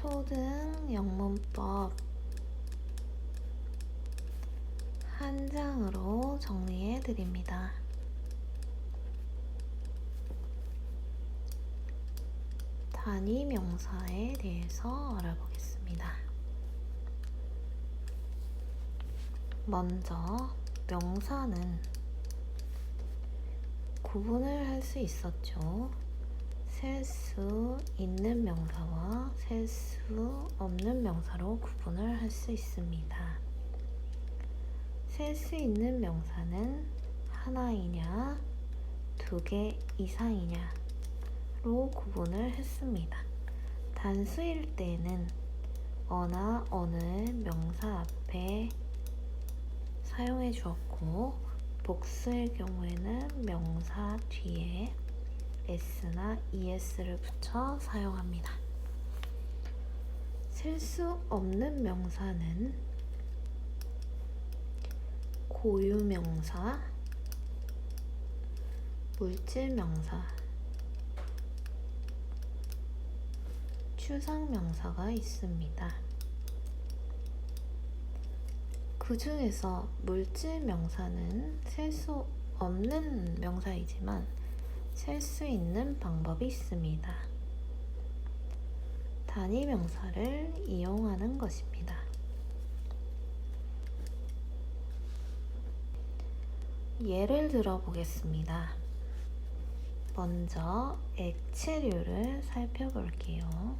초등 영문법 한 장으로 정리해 드립니다. 단위 명사에 대해서 알아보겠습니다. 먼저 명사는 구분을 할 수 있었죠. 셀 수 있는 명사와 셀 수 없는 명사로 구분을 할 수 있습니다. 셀 수 있는 명사는 하나이냐, 두 개 이상이냐로 구분을 했습니다. 단수일 때는 어나 어느 명사 앞에 사용해 주었고, 복수의 경우에는 명사 뒤에 s나 es를 붙여 사용합니다. 셀 수 없는 명사는 고유명사, 물질명사, 추상명사가 있습니다. 그 중에서 물질명사는 셀 수 없는 명사이지만 셀 수 있는 방법이 있습니다. 단위 명사를 이용하는 것입니다. 예를 들어 보겠습니다. 먼저 액체류를 살펴볼게요.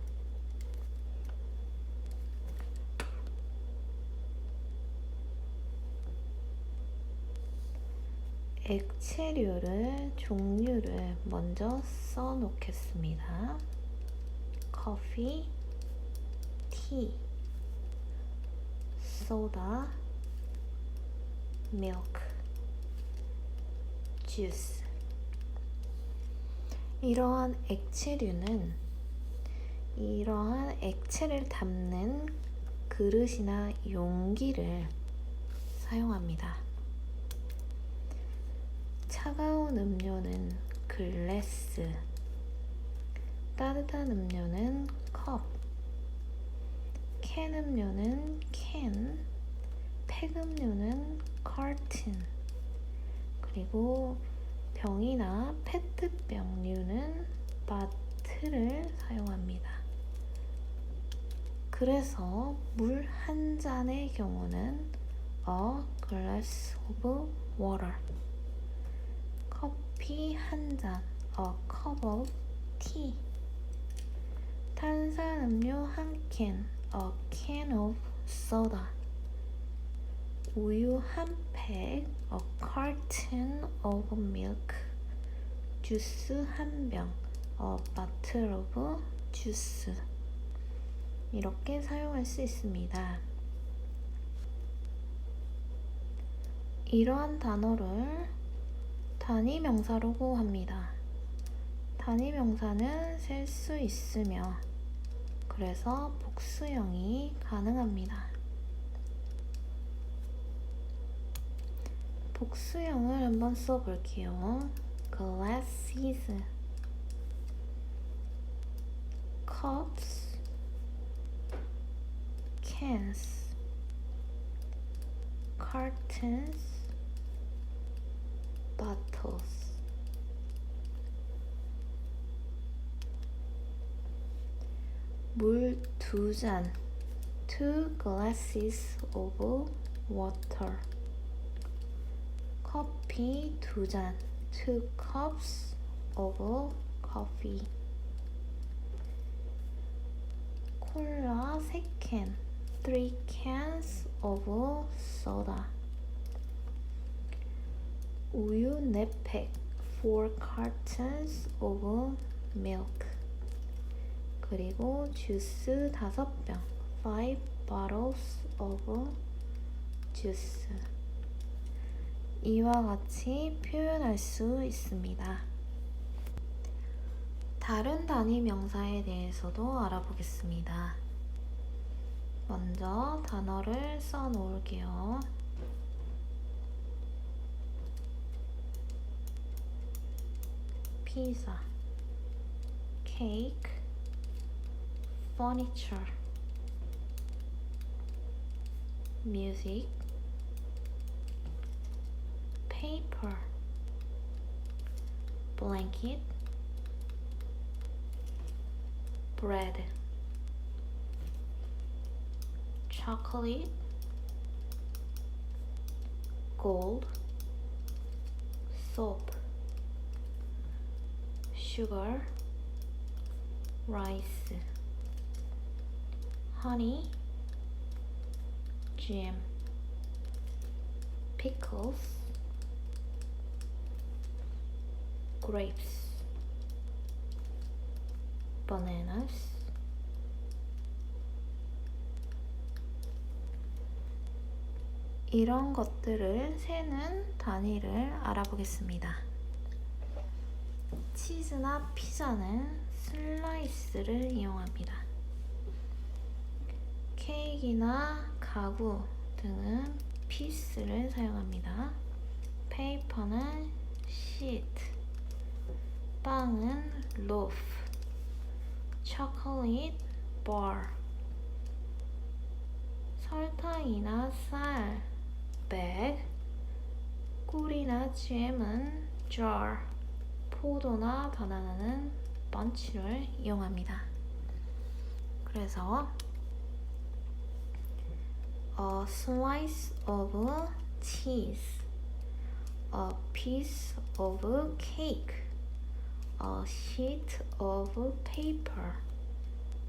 액체류를 종류를 먼저 써 놓겠습니다. 커피, 티, 소다, 밀크, 주스. 이러한 액체류는 이러한 액체를 담는 그릇이나 용기를 사용합니다. 차가운 음료는 글래스, 따뜻한 음료는 컵, 캔 음료는 캔, 팩 음료는 커튼, 그리고 병이나 페트병류는 바트를 사용합니다. 그래서 물 한 잔의 경우는 a glass of water 커피 한 잔, a cup of tea. 탄산음료 한 캔, a can of soda. 우유 한 팩, a carton of milk. 주스 한 병, a bottle of juice. 이렇게 사용할 수 있습니다. 이러한 단어를 단위 명사라고 합니다. 단위 명사는 셀 수 있으며 그래서 복수형이 가능합니다. 복수형을 한번 써볼게요. glasses, cups, cans, cartons, bottles. 물 두 잔, two glasses of water. 커피 두 잔, two cups of coffee. 콜라 세 캔, three cans of soda. 우유 4팩, 4 cartons of milk. 그리고 주스 5병, 5 bottles of juice. 이와 같이 표현할 수 있습니다. 다른 단위 명사에 대해서도 알아보겠습니다. 먼저 단어를 써 놓을게요. pizza, cake, furniture, music, paper, blanket, bread, chocolate, gold, soap. Sugar rice honey jam pickles grapes bananas 이런 것들을 세는 단위를 알아보겠습니다. 치즈나 피자는 슬라이스를 이용합니다. 케이크나 가구 등은 피스를 사용합니다. 페이퍼는 시트, 빵은 로프, 초콜릿 bar, 설탕이나 쌀, bag, 꿀이나 잼은 jar, 포도나 바나나는 bunch를 이용합니다. 그래서 a slice of cheese, a piece of cake, a sheet of paper,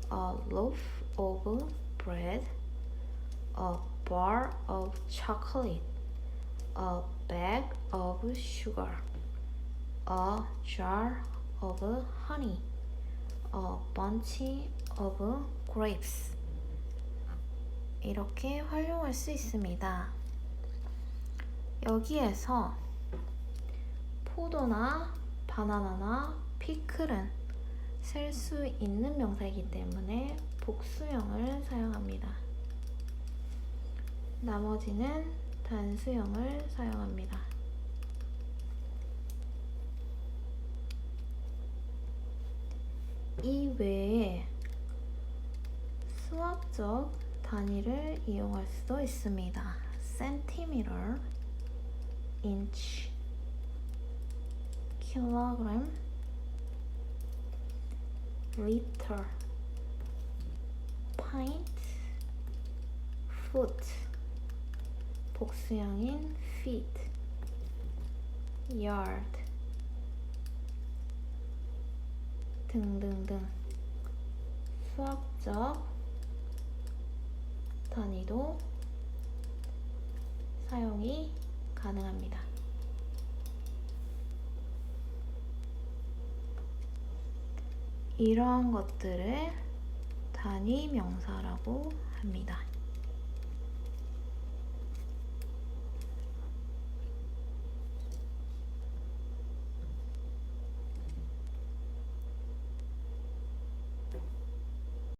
a loaf of bread, a bar of chocolate, a bag of sugar, a jar of honey, a bunch of grapes. 이렇게 활용할 수 있습니다. 여기에서 포도나 바나나나 피클은 셀 수 있는 명사이기 때문에 복수형을 사용합니다. 나머지는 단수형을 사용합니다. 이 외에 수학적 단위를 이용할 수도 있습니다. centimeter, inch, kilogram, liter, pint, foot, 복수형인 feet, yard 등등등 수학적 단위도 사용이 가능합니다. 이러한 것들을 단위 명사라고 합니다.